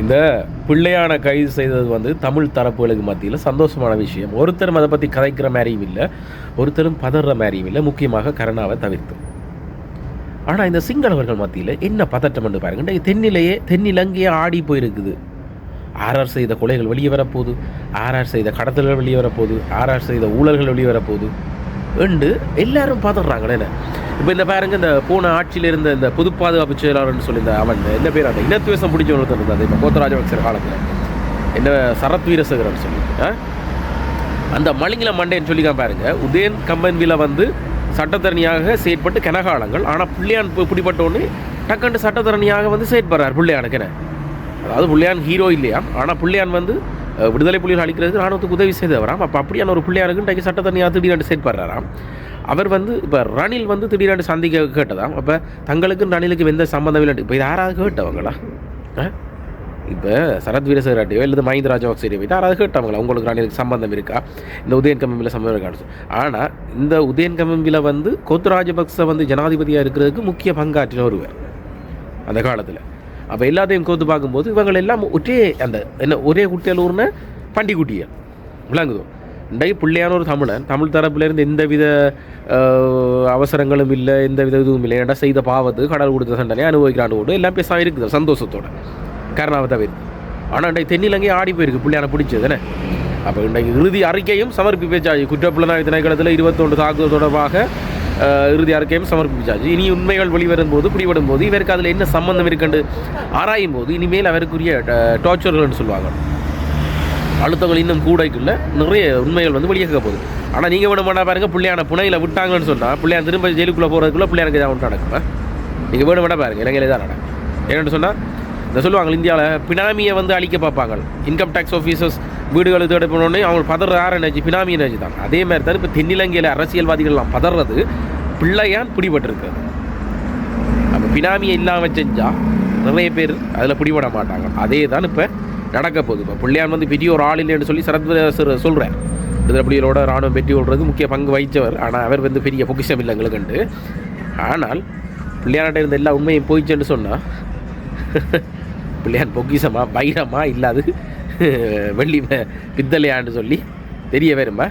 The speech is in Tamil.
இந்த பிள்ளையான கைது செய்தது வந்து தமிழ் தரப்புகளுக்கு மத்தியில் சந்தோஷமான விஷயம். ஒருத்தரும் அதை பற்றி கதைக்கிற மாதிரியும் இல்லை. ஒருத்தரும் பதற மாதிரியும் இல்லை. முக்கியமாக கருணாவை தவிர்த்து. ஆனால் இந்த சிங்களவர்கள் மத்தியில் என்ன பதட்டம் என்று பாருங்க. தென்னிலையே தென்னிலங்கையே ஆடி போயிருக்குது. ஆர்ஆர் செய்த கொலைகள் வெளியே வரப்போகுது. ஆர்ஆர் செய்த கடத்தல்கள் வெளியே வரப்போகுது. ஆர்ஆர் செய்த ஊழல்கள் வெளியே வரப்போகுது. என்று எல்லாரும் பதறாங்களே என்ன? இப்போ இந்த பாருங்க இந்த பூனை ஆட்சியில் இருந்த இந்த பொது பாதுகாப்பு செயலாளர்னு சொல்லி இந்த அவன் என்ன பேர் அந்த இனத்துவேசம் பிடிச்ச ஒருத்தர் இருந்தார் இப்போ கோத்தராஜபக்சர் காலத்தில். என்ன சரத் வீரசேகரன் சொல்லி அந்த மலிங்கில மண்டேன்னு சொல்லிக்காம பாருங்க உதயன் கம்பன்வியில் வந்து சட்டத்தரணியாக செயற்பட்டு கனகாலங்கள் ஆனால் பிள்ளையான் பிடிப்பட்டோன்னு பிடிபட்ட உடனே டக்குன்னு சட்டத்தரணியாக வந்து செயற்படுறார் பிள்ளையானுக்கு அதாவது பிள்ளையான் ஹீரோ இல்லையா ஆனால் பிள்ளையான் வந்து விடுதலை புலிகள் அளிக்கிறதுக்கு ராணுவத்துக்கு உதவி செய்தவராம். அப்போ அப்படியான ஒரு பிள்ளையாருக்கு இன்றைக்கு சட்டத்தரணியாக திடீர்னு செயற்படுறாராம். அவர் வந்து இப்போ ரணில் வந்து திடீரென்று சந்திக்க கேட்டதாம் அப்போ தங்களுக்கும் ரணிலுக்கும் எந்த சம்மந்தம் இல்லை இப்போ யாராவது கேட்டவங்களா? ஆ? இப்போ சரத் வீரசேகராட்டியோ இல்லை மஹிந்த ராஜபக்சேரியோ போயிட்டு யாராவது கேட்டவங்களா? உங்களுக்கு ரணிலுக்கு சம்பந்தம் இருக்கா? இந்த உதயன் கம்பம்பியில் சம்பந்தம் இருக்கான்னு ஆனால் இந்த உதயன் கம்பம்பியில் வந்து கொத்து ராஜபக்ச வந்து ஜனாதிபதியாக இருக்கிறதுக்கு முக்கிய பங்காற்றின ஒருவர் அந்த காலத்தில். அப்போ எல்லாத்தையும் கோத்து பார்க்கும்போது இவங்க எல்லாம் ஒரே அந்த என்ன ஒரே குட்டியலூர்னு பண்டிகுட்டியல் விளங்குதோ? இன்றைக்கு பிள்ளையான ஒரு தமிழன் தமிழ் தரப்புலேருந்து எந்த வித அவசரங்களும் இல்லை எந்த வித இதுவும் இல்லை ஏன்டா செய்த பாவது கடல் கொடுத்த சண்டனை அனுபவிக்கிறான்னு கூட எல்லாம் பேச இருக்குது சந்தோஷத்தோட கருணாவை தவிர ஆனால் இன்றைக்கு தென்னிலங்கை ஆடி போயிருக்கு பிள்ளையான பிடிச்சது என்ன அப்போ இன்றைக்கு இறுதி அறிக்கையும் சமர்ப்பிச்சாச்சு குற்றப்புலனாய்வு திணைக்களத்தில் இருபத்தொன்று தாக்குதல் தொடர்பாக இறுதி அறிக்கையும் சமர்ப்பிச்சாச்சு இனி உண்மைகள் வெளிவரும் போது பிடிபடும் போது இவருக்கு அதில் என்ன சம்மந்தம் இருக்குன்னு ஆராயும் போது இனிமேல் அவருக்குரிய டார்ச்சர்கள்னு சொல்லுவாங்க அழுத்தங்கள் இன்னும் கூடைக்குள்ள நிறைய உண்மைகள் வந்து வெளியாக போகுது. ஆனால் நீங்கள் விட மாட்டா பாருங்கள் பிள்ளையான புனையில் விட்டாங்கன்னு சொன்னால் பிள்ளையான் திரும்ப ஜெயிலுக்குள்ளே போகிறதுக்குள்ள பிள்ளையானுக்கு ஏதாவது ஒன்று நடக்கும் நீங்கள் வேணும் வேணா பாருங்க இலங்கையில் தான் நடக்கும். ஏன்னு சொன்னால் இந்த சொல்லுவாங்க இந்தியாவில் பினாமியை வந்து அழிக்க பார்ப்பாங்க. இன்கம் டேக்ஸ் ஆஃபீஸர்ஸ் வீடுகளுக்கு தேடி போனோடனே அவங்க பதற யார் நினைச்சு பினாமி நினைச்சு தான். அதே மாதிரி தான் இப்போ தென்னிலங்கையில் அரசியல்வாதிகள்லாம் பதறது பிள்ளையான் பிடிபட்டிருக்கிறது. அப்போ பினாமியை இல்லாமல் செஞ்சால் நிறைய பேர் அதில் பிடிபட மாட்டாங்க. அதே தான் இப்போ நடக்க போகுது. இப்போ பிள்ளையான் வந்து பெரிய ஒரு ஆள் இல்லைன்னு சொல்லி சரத் சொல்கிறார் விடுதலை புலிகளோட ராணுவம் வெற்றி கொள்றது முக்கிய பங்கு வகித்தவர். ஆனால் அவர் வந்து பெரிய பொக்கிஷம் இல்லை எங்களுக்குண்டு ஆனால் பிள்ளையான்கிட்ட இருந்த எல்லா உண்மையும் போயிச்சேன்னு சொன்னால் பிள்ளையான் பொக்கிஷமா பைரமா இல்லாது வெள்ளி ம- பித்தளையான்னு சொல்லி தெரிய வருமா?